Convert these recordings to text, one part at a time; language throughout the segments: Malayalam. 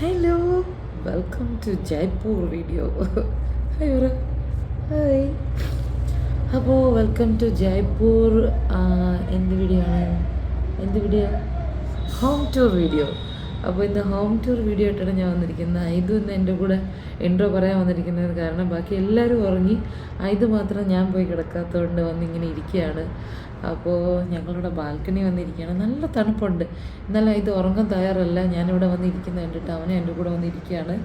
Hello welcome to Jaipur video hi പറ ഹായ് അപ്പോൾ വെൽക്കം ടു ജയ്പൂർ എന്ത് വീഡിയോ ആണ്? എന്ത് വീഡിയോ ഹോം ടൂർ വീഡിയോ അപ്പോൾ ഇന്ന് ഹോം ടൂർ വീഡിയോ ആയിട്ടാണ് ഞാൻ വന്നിരിക്കുന്നത്. ഐതു ഇന്ന് എന്റെ കൂടെ ഇൻട്രോ പറയാൻ വന്നിരിക്കുന്നത് കാരണം ബാക്കി എല്ലാവരും ഉറങ്ങി. ഐതു മാത്രം ഞാൻ പോയി കിടക്കാത്തതുകൊണ്ട് വന്നിങ്ങനെ ഇരിക്കുകയാണ്. അപ്പോൾ ഞങ്ങളിവിടെ ബാൽക്കണി വന്നിരിക്കുകയാണ്. നല്ല തണുപ്പുണ്ട്. എന്നാലും ഇത് ഉറങ്ങാൻ തയ്യാറല്ല. ഞാനിവിടെ വന്നിരിക്കുന്നത് കണ്ടിട്ട് അവനെ എന്റെ കൂടെ വന്നിരിക്കുകയാണ്.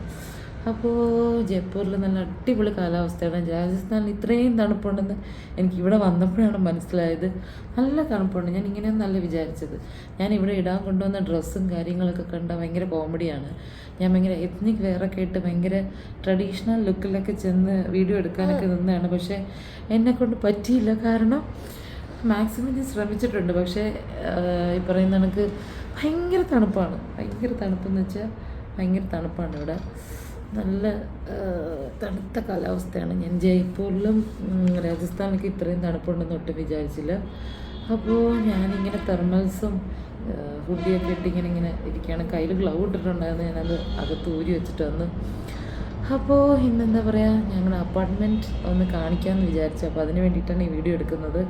അപ്പോൾ ജയ്പൂരിൽ നല്ല അടിപൊളി കാലാവസ്ഥയാണ്. രാജസ്ഥാനിൽ ഇത്രയും തണുപ്പുണ്ടെന്ന് എനിക്ക് ഇവിടെ വന്നപ്പോഴാണ് മനസ്സിലായത്. നല്ല തണുപ്പുണ്ട്. ഞാൻ ഇങ്ങനെയൊന്നല്ല വിചാരിച്ചത്. ഞാൻ ഇവിടെ ഇടാൻ കൊണ്ടുവന്ന ഡ്രസ്സും കാര്യങ്ങളൊക്കെ കണ്ട ഭയങ്കര കോമഡിയാണ്. ഞാൻ ഭയങ്കര എത്നിക് വെയറൊക്കെ ഇട്ട് ഭയങ്കര ട്രഡീഷണൽ ലുക്കിലൊക്കെ ചെന്ന് വീഡിയോ എടുക്കാനൊക്കെ നിന്നാണ് പക്ഷേ എന്നെക്കൊണ്ട് പറ്റിയില്ല. കാരണം മാക്സിമം ഞാൻ ശ്രമിച്ചിട്ടുണ്ട്. പക്ഷേ ഈ പറയുന്ന കണക്ക് ഭയങ്കര തണുപ്പാണ്. ഭയങ്കര തണുപ്പെന്ന് വെച്ചാൽ ഭയങ്കര തണുപ്പാണ് ഇവിടെ. നല്ല തണുത്ത കാലാവസ്ഥയാണ്. ഞാൻ ജയ്പൂരിലും രാജസ്ഥാനിലൊക്കെ ഇത്രയും തണുപ്പുണ്ടെന്ന് ഒട്ടും വിചാരിച്ചില്ല. അപ്പോൾ ഞാനിങ്ങനെ തെർമൽസും ഹുഡിയൊക്കെ ഇട്ട് ഇങ്ങനെ ഇങ്ങനെ ഇരിക്കുകയാണ്. കയ്യിൽ ഗ്ലൗ ഇട്ടിട്ടുണ്ടായിരുന്നു. ഞാനത് അകത്ത് ഊരി വെച്ചിട്ട് വന്ന്. അപ്പോൾ ഇന്നെന്താ പറയുക ഞങ്ങളുടെ അപ്പാർട്ട്മെന്റ് ഒന്ന് കാണിക്കാമെന്ന് വിചാരിച്ചു. അപ്പോൾ അതിന് വേണ്ടിയിട്ടാണ് ഈ വീഡിയോ എടുക്കുന്നത്.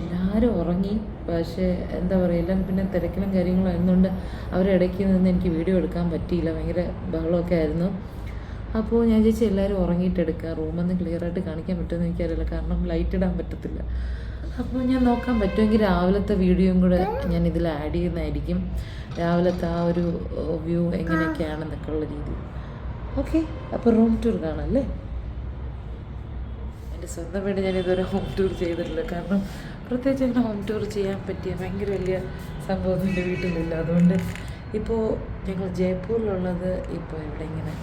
എല്ലാവരും ഉറങ്ങി. പക്ഷേ എന്താ പറയുക എല്ലാം പിന്നെ തിരക്കിലും കാര്യങ്ങളും ആയിരുന്നുകൊണ്ട് അവരിടയ്ക്ക് നിന്ന് എനിക്ക് വീഡിയോ എടുക്കാൻ പറ്റിയില്ല. ഭയങ്കര ബഹളമൊക്കെ ആയിരുന്നു. അപ്പോൾ ഞാൻ ചേച്ചി എല്ലാവരും ഉറങ്ങിയിട്ട് എടുക്കുക റൂമൊന്നും ക്ലിയർ ആയിട്ട് കാണിക്കാൻ പറ്റുമെന്ന് എനിക്കറിയില്ല. കാരണം ലൈറ്റ് ഇടാൻ പറ്റത്തില്ല. അപ്പോൾ ഞാൻ നോക്കാൻ പറ്റുമെങ്കിൽ രാവിലത്തെ വീഡിയോയും കൂടെ ഞാൻ ഇതിൽ ആഡ് ചെയ്യുന്നതായിരിക്കും. രാവിലത്തെ ആ ഒരു വ്യൂ എങ്ങനെയൊക്കെയാണെന്നൊക്കെ ഉള്ള രീതി. ഓക്കെ അപ്പോൾ റൂം ടൂർ കാണാം അല്ലേ? എന്റെ സ്വന്തം വീട് ഞാൻ ഹോം ടൂർ ചെയ്തിട്ടില്ല. കാരണം പ്രത്യേകിച്ച് അങ്ങനെ ഹോം ടൂർ ചെയ്യാൻ പറ്റിയ ഭയങ്കര വലിയ സംഭവം എന്റെ വീട്ടിലില്ല. അതുകൊണ്ട് ഇപ്പോൾ ഞങ്ങൾ ജയ്പൂരിലുള്ളത് ഇപ്പോൾ ഇവിടെ ഇങ്ങനെ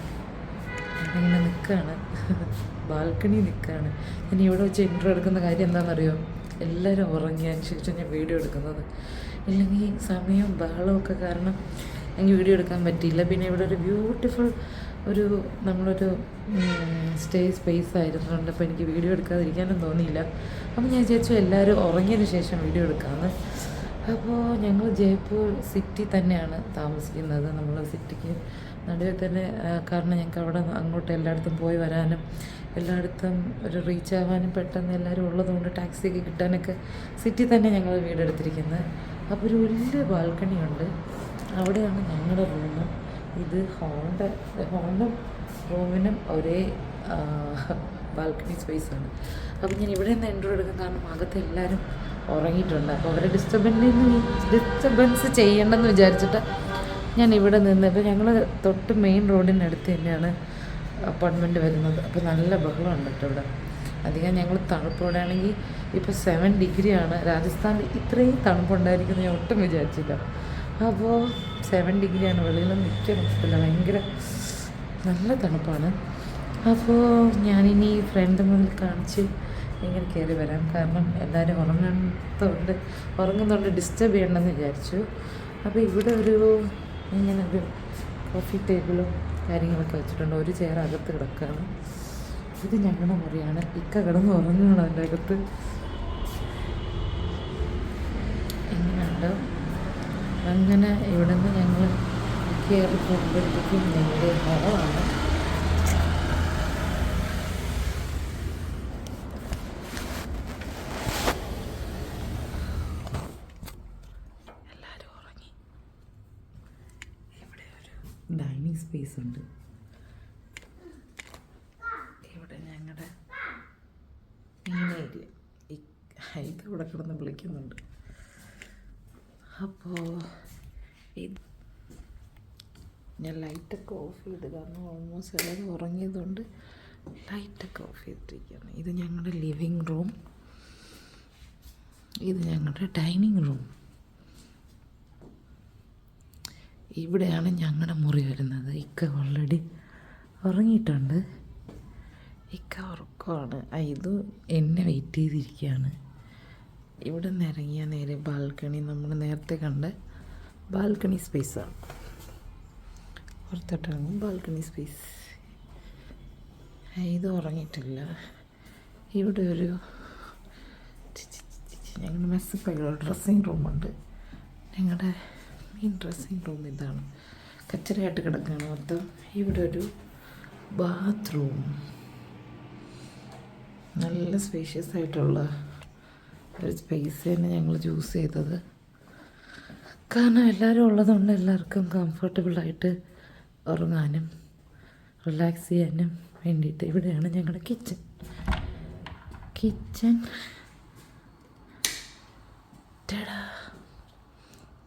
ഇങ്ങനെ നിൽക്കുകയാണ് ബാൽക്കണി നിൽക്കുകയാണ് ഇനി ഇവിടെ വെച്ച് ഇൻട്രോ എടുക്കുന്ന കാര്യം എന്താണെന്നറിയോ? എല്ലാവരും ഉറങ്ങിയതിന് ശേഷം ഞാൻ വീഡിയോ എടുക്കുന്നത്. ഇല്ലെങ്കിൽ സമയവും ബഹളവും ഒക്കെ കാരണം എനിക്ക് വീഡിയോ എടുക്കാൻ പറ്റിയില്ല. പിന്നെ ഇവിടെ ഒരു ബ്യൂട്ടിഫുൾ ഒരു നമ്മളൊരു സ്റ്റേ സ്പേസ് ആയിരുന്നുകൊണ്ട് അപ്പോൾ എനിക്ക് വീഡിയോ എടുക്കാതിരിക്കാനും തോന്നിയില്ല. അപ്പോൾ ഞാൻ വിചാരിച്ചു എല്ലാവരും ഉറങ്ങിയതിന് ശേഷം വീഡിയോ എടുക്കാമെന്ന് അപ്പോൾ ഞങ്ങൾ ജയ്പൂർ സിറ്റി തന്നെയാണ് താമസിക്കുന്നത്. നമ്മൾ സിറ്റിക്ക് നടുവിൽ തന്നെ കാരണം ഞങ്ങൾക്ക് അവിടെ അങ്ങോട്ട് എല്ലായിടത്തും പോയി വരാനും എല്ലായിടത്തും ഒരു റീച്ച് ആവാനും പെട്ടെന്ന് എല്ലാവരും ഉള്ളതുകൊണ്ട് ടാക്സിയൊക്കെ കിട്ടാനൊക്കെ സിറ്റി തന്നെ ഞങ്ങൾ വീടെടുത്തിരിക്കുന്നത്. അപ്പോൾ ഒരു വലിയ ബാൽക്കണി ഉണ്ട്. അവിടെയാണ് ഞങ്ങളുടെ റൂം ഇത് ഹോളിന്റെ ഹോളിനും റൂമിനും ഒരേ ബാൽക്കണി സ്പേസാണ്. അപ്പം അപ്പോൾ ഞാൻ ഇവിടെ നിന്ന് എൻട്രോ എടുക്കാൻ കാരണം അകത്ത് എല്ലാവരും ഉറങ്ങിയിട്ടുണ്ട്. അപ്പോൾ അവരെ ഡിസ്റ്റർബൻസ് ഡിസ്റ്റർബൻസ് ചെയ്യണ്ടെന്ന് വിചാരിച്ചിട്ട് ഞാൻ ഇവിടെ നിന്ന് ഇപ്പോൾ ഞങ്ങൾ തൊട്ട് മെയിൻ റോഡിനടുത്ത് തന്നെയാണ് അപ്പാർട്ട്മെന്റ് വരുന്നത്. അപ്പോൾ നല്ല ബഹളമുണ്ട് കേട്ടോ ഇവിടെ. അധികം ഞങ്ങൾ തണുപ്പോടെയാണെങ്കിൽ ഇപ്പോൾ സെവൻ ഡിഗ്രിയാണ് രാജസ്ഥാനിൽ ഇത്രയും തണുപ്പുണ്ടായിരിക്കുമെന്ന് ഞാൻ ഒട്ടും വിചാരിച്ചില്ല. അപ്പോൾ സെവൻ ഡിഗ്രിയാണ് വെളിയിൽ നിൽക്കാൻ പറ്റത്തില്ല ഭയങ്കര നല്ല തണുപ്പാണ്. അപ്പോൾ ഞാനിനി ഫ്രണ്ട് മുന്നിൽ കാണിച്ച് ഇങ്ങനെ കയറി വരാം. കാരണം എല്ലാവരും ഉറങ്ങുന്നതുകൊണ്ട് ഉറങ്ങുന്നതുകൊണ്ട് ഡിസ്റ്റർബ് ചെയ്യണമെന്ന് വിചാരിച്ചു. അപ്പോൾ ഇവിടെ ഒരു ഇങ്ങനെ ഒരു കോഫി ടേബിളും കാര്യങ്ങളൊക്കെ വെച്ചിട്ടുണ്ട്. ഒരു ചെയർ അകത്ത് കിടക്കുകയാണ് ഇത് ഞങ്ങളുടെ മുറിയാണ്. ഇക്ക കിടന്ന് ഉറങ്ങുകയാണ് അതിന്റെ അകത്ത്. എങ്ങനെയുണ്ട്? അങ്ങനെ ഇവിടെ നിന്ന് ഞങ്ങൾ കയറി പോകുമ്പോഴത്തേക്കും ഞങ്ങളുടെ ഹോളാണ് എല്ലാവരും ഉറങ്ങി. ഇവിടെ ഒരു ഡൈനിങ് സ്പേസ് ഉണ്ട്. ഇവിടെ ഞങ്ങളുടെ മെയിൻ ഏരിയ ഇത് ഇവിടെ കിടന്ന് വിളിക്കുന്നുണ്ട്. അപ്പോൾ ഞാൻ ലൈറ്റൊക്കെ ഓഫ് ചെയ്ത് കാരണം ഓൾമോസ്റ്റ് എല്ലാവരും ഉറങ്ങിയതുകൊണ്ട് ലൈറ്റൊക്കെ ഓഫ് ചെയ്തിരിക്കുകയാണ്. ഇത് ഞങ്ങളുടെ ലിവിങ് റൂം. ഇത് ഞങ്ങളുടെ ഡൈനിങ് റൂം. ഇവിടെയാണ് ഞങ്ങളുടെ മുറി വരുന്നത്. ഇക്ക ഓൾറെഡി ഉറങ്ങിയിട്ടുണ്ട്. ഇക്ക ഉറക്കമാണ്. ഇത് എന്നെ വെയിറ്റ് ചെയ്തിരിക്കുകയാണ്. ഇവിടെ നിന്ന് ഇറങ്ങിയ നേരെ ബാൽക്കണി നമ്മൾ നേരത്തെ കണ്ട ബാൽക്കണി സ്പേസാണ് പുറത്തോട്ടിറങ്ങും. ബാൽക്കണി സ്പേസ് ഇത് ഉറങ്ങിയിട്ടില്ല. ഇവിടെ ഒരു ഞങ്ങളുടെ മെസ്സപ്പയുള്ള ഡ്രസ്സിങ് റൂമുണ്ട് ഞങ്ങളുടെ മെയിൻ ഡ്രസ്സിങ് റൂം ഇതാണ്. കച്ചറയായിട്ട് കിടക്കുകയാണ് മൊത്തം. ഇവിടെ ഒരു ബാത്റൂം നല്ല സ്പേഷ്യസ് ആയിട്ടുള്ള ഒരു സ്പേസ് തന്നെ ഞങ്ങൾ ചൂസ് ചെയ്തത്. കാരണം എല്ലാവരും ഉള്ളതുകൊണ്ട് എല്ലാവർക്കും കംഫർട്ടബിളായിട്ട് ഉറങ്ങാനും റിലാക്സ് ചെയ്യാനും വേണ്ടിയിട്ട് ഇവിടെയാണ് ഞങ്ങളുടെ കിച്ചൺ കിച്ചൺ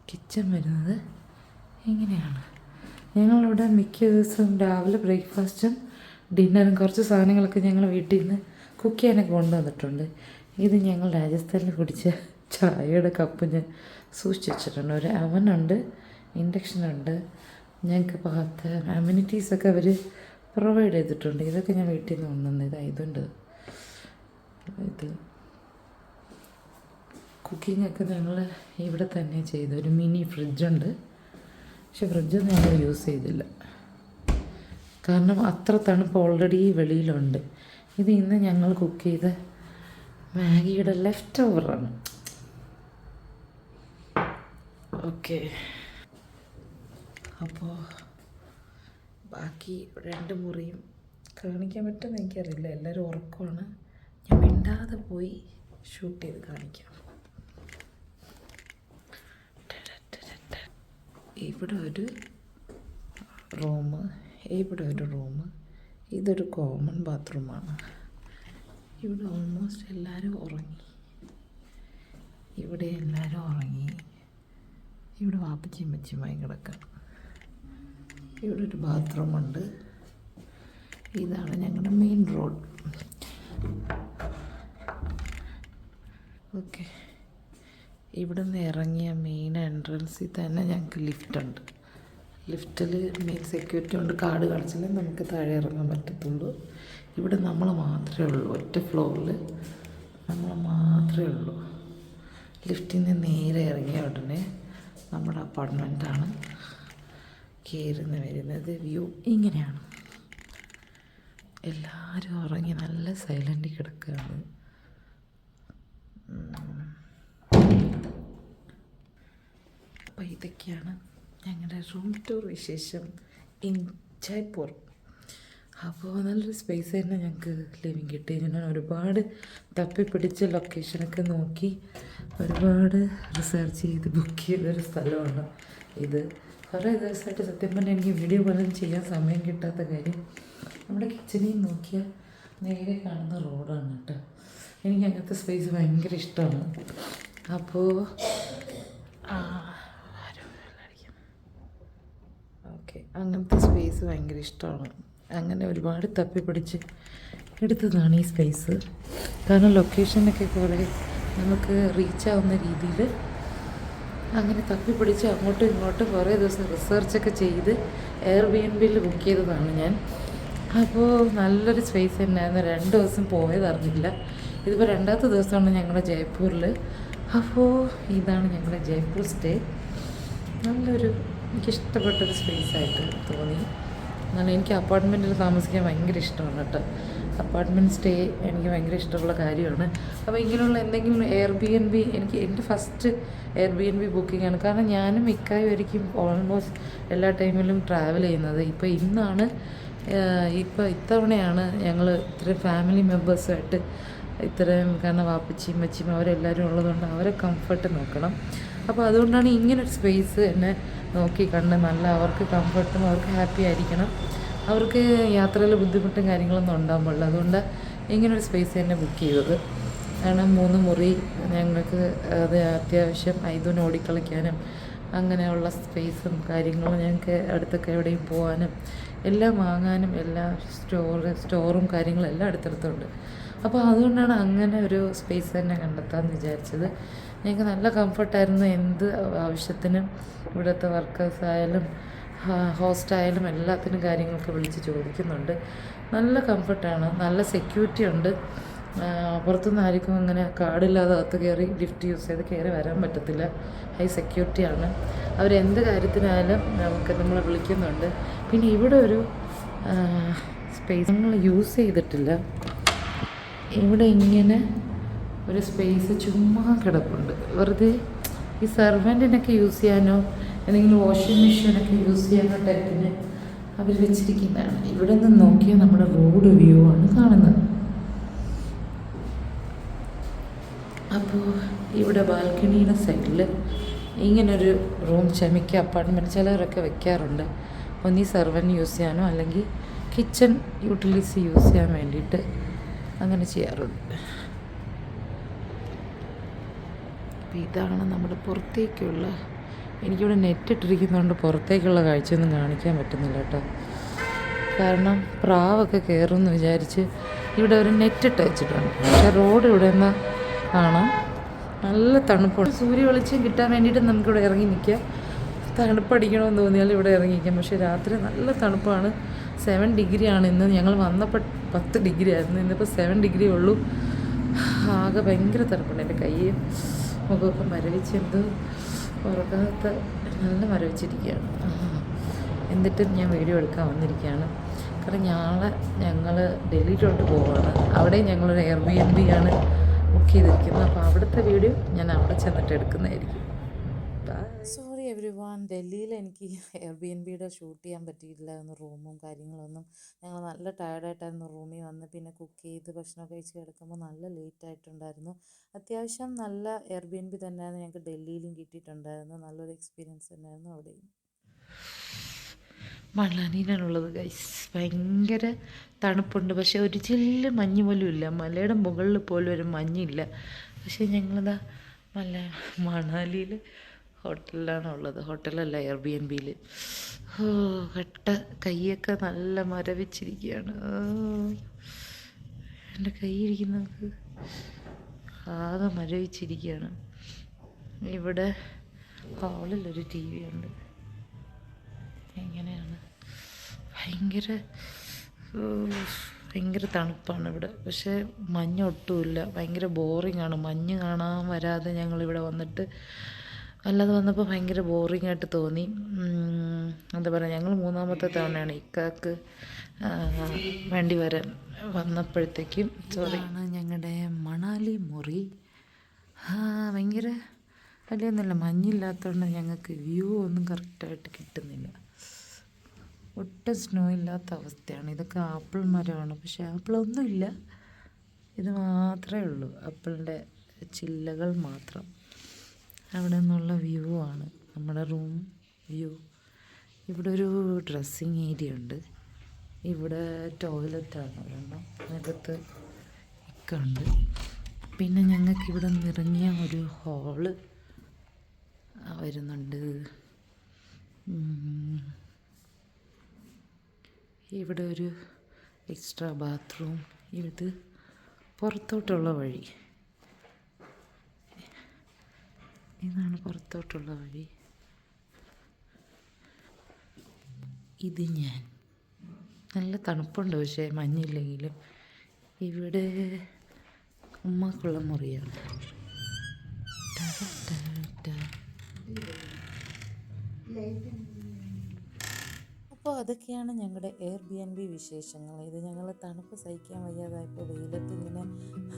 കിച്ചൺ വരുന്നത് ഇങ്ങനെയാണ് ഞങ്ങളിവിടെ മിക്ക ദിവസവും രാവിലെ ബ്രേക്ക്ഫാസ്റ്റും ഡിന്നറും കുറച്ച് സാധനങ്ങളൊക്കെ ഞങ്ങൾ വീട്ടിൽ നിന്ന് കുക്ക് ചെയ്യാനൊക്കെ കൊണ്ടുവന്നിട്ടുണ്ട്. ഇത് ഞങ്ങൾ രാജസ്ഥാനിൽ കുടിച്ച ചായയുടെ കപ്പ് ഞാൻ സൂക്ഷിച്ച് വെച്ചിട്ടുണ്ട് ഒരു അവനുണ്ട് ഇൻഡക്ഷനുണ്ട് ഞങ്ങൾക്ക് പാത്ത അമ്യൂണിറ്റീസൊക്കെ അവർ പ്രൊവൈഡ് ചെയ്തിട്ടുണ്ട്. ഇതൊക്കെ ഞാൻ വീട്ടിൽ നിന്ന് കൊണ്ടുവന്നത് ഇതാ ഇതുണ്ട്. ഇത് കുക്കിംഗ് ഒക്കെ ഞങ്ങൾ ഇവിടെ തന്നെ ചെയ്തു. ഒരു മിനി ഫ്രിഡ്ജുണ്ട് പക്ഷെ ഫ്രിഡ്ജൊന്നും ഞങ്ങൾ യൂസ് ചെയ്തില്ല. കാരണം അത്ര തണുപ്പ് ഓൾറെഡി വെളിയിലുണ്ട്. ഇത് ഇന്ന് ഞങ്ങൾ കുക്ക് ചെയ്ത മാഗിയുടെ ലെഫ്റ്റ് ഓവറാണ് ഓക്കെ അപ്പോൾ ബാക്കി രണ്ട് മുറിയും കാണിക്കാൻ പറ്റുമെന്ന് എനിക്കറിയില്ല. എല്ലാവരും ഉറക്കമാണ് ഞാൻ മിണ്ടാതെ പോയി ഷൂട്ട് ചെയ്ത് കാണിക്കാം. ഇവിടെ ഒരു റൂം ഇവിടെ ഒരു റൂം ഇതൊരു കോമൺ ബാത്റൂമാണ് ഇവിടെ ഓൾമോസ്റ്റ് എല്ലാവരും ഉറങ്ങി. ഇവിടെ എല്ലാവരും ഉറങ്ങി. ഇവിടെ വാപ്പച്ചിയും മച്ചിയുമായി കിടക്കാം. ഇവിടെ ഒരു ബാത്റൂമുണ്ട് ഇതാണ് ഞങ്ങളുടെ മെയിൻ റോഡ് ഓക്കെ ഇവിടെ നിന്ന് ഇറങ്ങിയ മെയിൻ എൻട്രൻസിൽ തന്നെ ഞങ്ങൾക്ക് ലിഫ്റ്റുണ്ട് ലിഫ്റ്റിൽ മെയിൻ സെക്യൂരിറ്റി കൊണ്ട് കാർഡ് കാണിച്ചാലേ നമുക്ക് താഴെ ഇറങ്ങാൻ പറ്റത്തുള്ളൂ. ഇവിടെ നമ്മൾ മാത്രമേ ഉള്ളൂ. ഒറ്റ ഫ്ലോറിൽ നമ്മൾ മാത്രമേ ഉള്ളൂ. ലിഫ്റ്റിൽ നിന്ന് നേരെ ഇറങ്ങിയ ഉടനെ നമ്മുടെ അപ്പാർട്ട്മെന്റാണ് കയറുന്ന വരുന്നത്. വ്യൂ ഇങ്ങനെയാണ്. എല്ലാവരും ഉറങ്ങി നല്ല സൈലന്റ് കിടക്കുകയാണ്. അപ്പോൾ ഇതൊക്കെയാണ് ഞങ്ങളുടെ റൂം ടൂർ വിശേഷം ഇൻ ജയ്പൂർ അപ്പോൾ നല്ലൊരു സ്പേസ് തന്നെ ഞങ്ങൾക്ക് ലിവിങ് കിട്ടി. ഞാൻ ഒരുപാട് തപ്പിപ്പിടിച്ച ലൊക്കേഷനൊക്കെ നോക്കി ഒരുപാട് റിസർച്ച് ചെയ്ത് ബുക്ക് ചെയ്തൊരു സ്ഥലമാണ് ഇത്. കുറേ ദിവസമായിട്ട് സത്യം പറഞ്ഞാൽ എനിക്ക് വീഡിയോ പോലും ചെയ്യാൻ സമയം കിട്ടാത്ത കാര്യം നമ്മുടെ കിച്ചണിൽ നോക്കിയാൽ നേരെ കാണുന്ന റോഡാണ് കേട്ടോ. എനിക്ക് അങ്ങനത്തെ സ്പേസ് ഭയങ്കര ഇഷ്ടമാണ് അപ്പോൾ ഓക്കെ. അങ്ങനത്തെ സ്പേസ് ഭയങ്കര ഇഷ്ടമാണ്. അങ്ങനെ ഒരുപാട് തപ്പിപ്പിടിച്ച് എടുത്തതാണ് ഈ സ്പേസ് കാരണം ലൊക്കേഷനൊക്കെ കുറേ നമുക്ക് റീച്ച് ആവുന്ന രീതിയിൽ അങ്ങനെ തപ്പിപ്പിടിച്ച് അങ്ങോട്ടും ഇങ്ങോട്ടും കുറേ ദിവസം റിസർച്ചൊക്കെ ചെയ്ത് എയർ ബി എൻ ബിയിൽ ബുക്ക് ചെയ്തതാണ് ഞാൻ. അപ്പോൾ നല്ലൊരു സ്പേസ് തന്നെയായിരുന്നു. രണ്ട് ദിവസം പോയതറിഞ്ഞില്ല ഇതിപ്പോൾ രണ്ടാമത്തെ ദിവസമാണ് ഞങ്ങളുടെ ജയ്പൂരിൽ അപ്പോൾ ഇതാണ് ഞങ്ങളുടെ ജയ്പൂർ സ്റ്റേ നല്ലൊരു എനിക്കിഷ്ടപ്പെട്ടൊരു സ്പേസ് ആയിട്ട് തോന്നി. എന്നാലും എനിക്ക് അപ്പാർട്ട്മെന്റിൽ താമസിക്കാൻ ഭയങ്കര ഇഷ്ടമാണ് കേട്ടോ. അപ്പാർട്ട്മെന്റ് സ്റ്റേ എനിക്ക് ഭയങ്കര ഇഷ്ടമുള്ള കാര്യമാണ്. അപ്പോൾ ഇങ്ങനെയുള്ള എന്തെങ്കിലും എയർ ബി എൻ ബി എനിക്ക് എന്റെ first air B N B booking ആണ്. കാരണം ഞാനും ഇക്കായും ആയിരിക്കും ഓൾമോസ്റ്റ് എല്ലാ ടൈമിലും ട്രാവൽ ചെയ്യുന്നത്. ഇപ്പോൾ ഇന്നാണ് ഇപ്പോൾ ഇത്തവണയാണ് ഞങ്ങൾ ഇത്രയും ഫാമിലി മെമ്പേഴ്സുമായിട്ട് ഇത്രയും കാരണം വാപ്പച്ചിയും മച്ചിയും അവരെല്ലാവരും ഉള്ളതുകൊണ്ട് അവരെ കംഫർട്ട് നോക്കണം. അപ്പോൾ അതുകൊണ്ടാണ് ഇങ്ങനൊരു സ്പേസ് എന്നെ നോക്കി കണ്ട് നല്ല അവർക്ക് കംഫർട്ടും അവർക്ക് ഹാപ്പി ആയിരിക്കണം. അവർക്ക് യാത്രയിൽ ബുദ്ധിമുട്ടും കാര്യങ്ങളൊന്നും ഉണ്ടാകാൻ പാടില്ല അതുകൊണ്ട് ഇങ്ങനൊരു സ്പേസ് തന്നെ ബുക്ക് ചെയ്തത്. കാരണം മൂന്ന് മുറി ഞങ്ങൾക്ക് അത് അത്യാവശ്യം ഐതൂന് ഓടിക്കളിക്കാനും അങ്ങനെയുള്ള സ്പേസും കാര്യങ്ങളും ഞങ്ങൾക്ക് അടുത്തൊക്കെ എവിടെയും പോകാനും എല്ലാം വാങ്ങാനും എല്ലാ സ്റ്റോർ സ്റ്റോറും കാര്യങ്ങളും എല്ലാം അടുത്തടുത്തുണ്ട്. അപ്പോൾ അതുകൊണ്ടാണ് അങ്ങനെ ഒരു സ്പേസ് തന്നെ കണ്ടെത്താമെന്ന് വിചാരിച്ചത്. ഞങ്ങൾക്ക് നല്ല കംഫർട്ടായിരുന്നു എന്ത് ആവശ്യത്തിനും ഇവിടുത്തെ വർക്കേഴ്സ് ആയാലും ഹോസ്റ്റ് ആയാലും എല്ലാത്തിനും കാര്യങ്ങളൊക്കെ വിളിച്ച് ചോദിക്കുന്നുണ്ട്. നല്ല കംഫർട്ടാണ് നല്ല സെക്യൂരിറ്റി ഉണ്ട്. പുറത്തുനിന്ന് ആർക്കും അങ്ങനെ കാർഡില്ലാതെ അകത്ത് കയറി ലിഫ്റ്റ് യൂസ് ചെയ്ത് കയറി വരാൻ പറ്റത്തില്ല. ഹൈ സെക്യൂരിറ്റിയാണ് അവരെന്ത് കാര്യത്തിനായാലും നമുക്ക് നമ്മളെ വിളിക്കുന്നുണ്ട്. പിന്നെ ഇവിടെ ഒരു സ്പേസ് നമ്മൾ യൂസ് ചെയ്തിട്ടില്ല. ഇവിടെ ഇങ്ങനെ ഒരു സ്പേസ് ചുമ്മാ കിടപ്പുണ്ട്. വെറുതെ ഈ സെർവന്റിനൊക്കെ യൂസ് ചെയ്യാനോ അല്ലെങ്കിൽ വാഷിംഗ് മെഷീനൊക്കെ യൂസ് ചെയ്യാനോ ടൈപ്പിന് അവർ വെച്ചിരിക്കുന്നതാണ്. ഇവിടെ നിന്ന് നോക്കിയാൽ നമ്മുടെ റോഡ് വ്യൂ ആണ് കാണുന്നത്. അപ്പോൾ ഇവിടെ ബാൽക്കണിയുടെ സൈഡിൽ ഇങ്ങനൊരു റൂം ചമിക്ക അപ്പാർട്ട്മെന്റ് ചിലരൊക്കെ വെക്കാറുണ്ട്. ഒന്നീ സെർവന്റ് യൂസ് ചെയ്യാനോ അല്ലെങ്കിൽ കിച്ചൺ യൂട്ടിലിറ്റീസ് യൂസ് ചെയ്യാൻ വേണ്ടിയിട്ട് അങ്ങനെ ചെയ്യാറുണ്ട്. അപ്പോൾ ഇതാണ് നമ്മുടെ പുറത്തേക്കുള്ള എനിക്കിവിടെ നെറ്റ് ഇട്ടിരിക്കുന്നതുകൊണ്ട് പുറത്തേക്കുള്ള കാഴ്ചയൊന്നും കാണിക്കാൻ പറ്റുന്നില്ല കേട്ടോ. കാരണം പ്രാവൊക്കെ കയറുമെന്ന് വിചാരിച്ച് ഇവിടെ ഒരു നെറ്റ് ഇട്ട് വെച്ചിട്ടുണ്ട് പക്ഷേ റോഡ് ഇവിടെ നിന്ന് കാണാം നല്ല തണുപ്പാണ് സൂര്യ വെളിച്ചം കിട്ടാൻ വേണ്ടിയിട്ട് നമുക്കിവിടെ ഇറങ്ങി നിൽക്കാം. തണുപ്പടിക്കണമെന്ന് തോന്നിയാൽ ഇവിടെ ഇറങ്ങി നിൽക്കാം പക്ഷേ രാത്രി നല്ല തണുപ്പാണ്. സെവൻ ഡിഗ്രിയാണ് ഇന്ന്. ഞങ്ങൾ വന്നപ്പോൾ പത്ത് ഡിഗ്രി ആയിരുന്നു. ഇന്നിപ്പോൾ സെവൻ ഡിഗ്രി ഉള്ളൂ. ആകെ ഭയങ്കര തണുപ്പുണ്ട് എന്റെ കയ്യും മുഖമൊക്കെ മരവിച്ചെന്തോ ഉറക്കാത്ത നല്ല മരവിച്ചിരിക്കുകയാണ്. എന്നിട്ട് ഞാൻ വീഡിയോ എടുക്കാൻ വന്നിരിക്കുകയാണ്. കാരണം നാളെ ഞങ്ങൾ ഡൽഹിയിലോട്ട് പോവുകയാണ് അവിടെ ഞങ്ങളൊരു എയർ ബി എൻ ബി ആണ് ബുക്ക് ചെയ്തിരിക്കുന്നത്. അപ്പോൾ അവിടുത്തെ വീഡിയോ ഞാൻ അവിടെ ചെന്നിട്ട് എടുക്കുന്നതായിരിക്കും. എവരി വൺ ഡൽഹിയിൽ എനിക്ക് എയർ ബി എൻ ബിയുടെ ഷൂട്ട് ചെയ്യാൻ പറ്റിയിട്ടില്ലായിരുന്നു. റൂമും കാര്യങ്ങളൊന്നും. ഞങ്ങൾ നല്ല ടയർഡായിട്ടായിരുന്നു റൂമിൽ വന്ന്. പിന്നെ കുക്ക് ചെയ്ത് ഭക്ഷണം കഴിച്ച് കിടക്കുമ്പോൾ നല്ല ലേറ്റ് ആയിട്ടുണ്ടായിരുന്നു. അത്യാവശ്യം നല്ല എയർ ബി എൻ ബി തന്നെയായിരുന്നു ഞങ്ങൾക്ക് ഡൽഹിയിലും കിട്ടിയിട്ടുണ്ടായിരുന്നു. നല്ലൊരു എക്സ്പീരിയൻസ് തന്നെയായിരുന്നു അവിടെയും. മണാലിയിലാണുള്ളത് ഗൈസ് ഭയങ്കര തണുപ്പുണ്ട്. പക്ഷേ ഒരു ചില്ല് മഞ്ഞ് പോലും ഇല്ല. മലയുടെ മുകളിൽ പോലും ഒരു മഞ്ഞില്ല പക്ഷേ ഞങ്ങളിതാ മല മണാലിയിൽ ഹോട്ടലിലാണ് ഉള്ളത്. ഹോട്ടലല്ല എയർ ബി എൻ ബിയിൽ ഓ കട്ട കൈയൊക്കെ നല്ല മരവിച്ചിരിക്കുകയാണ്. എന്റെ കൈ ഇരിക്കുന്നത് ആകെ മരവിച്ചിരിക്കുകയാണ്. ഇവിടെ ഹാളിലൊരു ടി വി ഉണ്ട് എങ്ങനെയാണ്? ഭയങ്കര ഭയങ്കര തണുപ്പാണ് ഇവിടെ. പക്ഷേ മഞ്ഞൊട്ടുമില്ല. ഭയങ്കര ബോറിംഗ് ആണ് മഞ്ഞ് കാണാൻ വരാതെ ഞങ്ങളിവിടെ വന്നിട്ട് അല്ലാതെ വന്നപ്പോൾ ഭയങ്കര ബോറിംഗ് ആയിട്ട് തോന്നി. എന്താ പറയുക ഞങ്ങൾ മൂന്നാമത്തെ തവണയാണ് ഇക്കാക്ക് വണ്ടി വരാൻ വന്നപ്പോഴത്തേക്കും സോറി ഞങ്ങളുടെ മണാലി മുറി. ഭയങ്കര അല്ലെന്നല്ല മഞ്ഞില്ലാത്തതുകൊണ്ട് ഞങ്ങൾക്ക് വ്യൂ ഒന്നും കറക്റ്റായിട്ട് കിട്ടുന്നില്ല. ഒട്ടും സ്നോ ഇല്ലാത്ത അവസ്ഥയാണ്. ഇതൊക്കെ ആപ്പിൾ മരമാണ്. പക്ഷേ ആപ്പിളൊന്നുമില്ല ഇത് മാത്രമേ ഉള്ളൂ. ആപ്പിളിന്റെ ചില്ലകൾ മാത്രം. അവിടെ നിന്നുള്ള വ്യൂ ആണ്. നമ്മുടെ റൂം വ്യൂ. ഇവിടെ ഒരു ഡ്രസ്സിങ് ഏരിയ ഉണ്ട്. ഇവിടെ ടോയ്ലറ്റാണ് ഒരെണ്ണം അകത്ത് ഒക്കെ ഉണ്ട്. പിന്നെ ഞങ്ങൾക്ക് ഇവിടെ നിറങ്ങിയ ഒരു ഹോൾ വരുന്നുണ്ട്. ഇവിടെ ഒരു എക്സ്ട്രാ ബാത്റൂം. ഇത് പുറത്തോട്ടുള്ള വഴി. ഇതാണ് പുറത്തോട്ടുള്ള വഴി? ഇത് ഞാൻ. നല്ല തണുപ്പുണ്ട് പക്ഷേ മഞ്ഞില്ലെങ്കിലും. ഇവിടെ ഉമ്മാക്കുള്ള മുറിയാണ്. അപ്പോൾ അതൊക്കെയാണ് ഞങ്ങളുടെ എയർ ബി എൻ ബി വിശേഷങ്ങൾ. ഇത് ഞങ്ങൾ തണുപ്പ് സഹിക്കാൻ വയ്യാതായപ്പോൾ വെയിലത്ത് ഇങ്ങനെ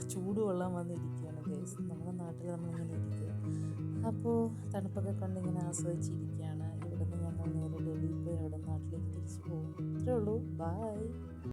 ചൂട് കൊള്ളാൻ വന്നിരിക്കുകയാണ് നമ്മുടെ നാട്ടിൽ നമ്മളിങ്ങനെ ഇരിക്കുക അപ്പോൾ തണുപ്പൊക്കെ കണ്ട് ഇങ്ങനെ ആസ്വദിച്ചിരിക്കുകയാണ്. ഇവിടുന്ന് ഞങ്ങൾ നേരെ ഡൽഹിയിൽ പോയി അവിടെ നാട്ടിലേക്ക് തിരിച്ചു പോകും. ഇത്രേ ഉള്ളൂ. ബായ്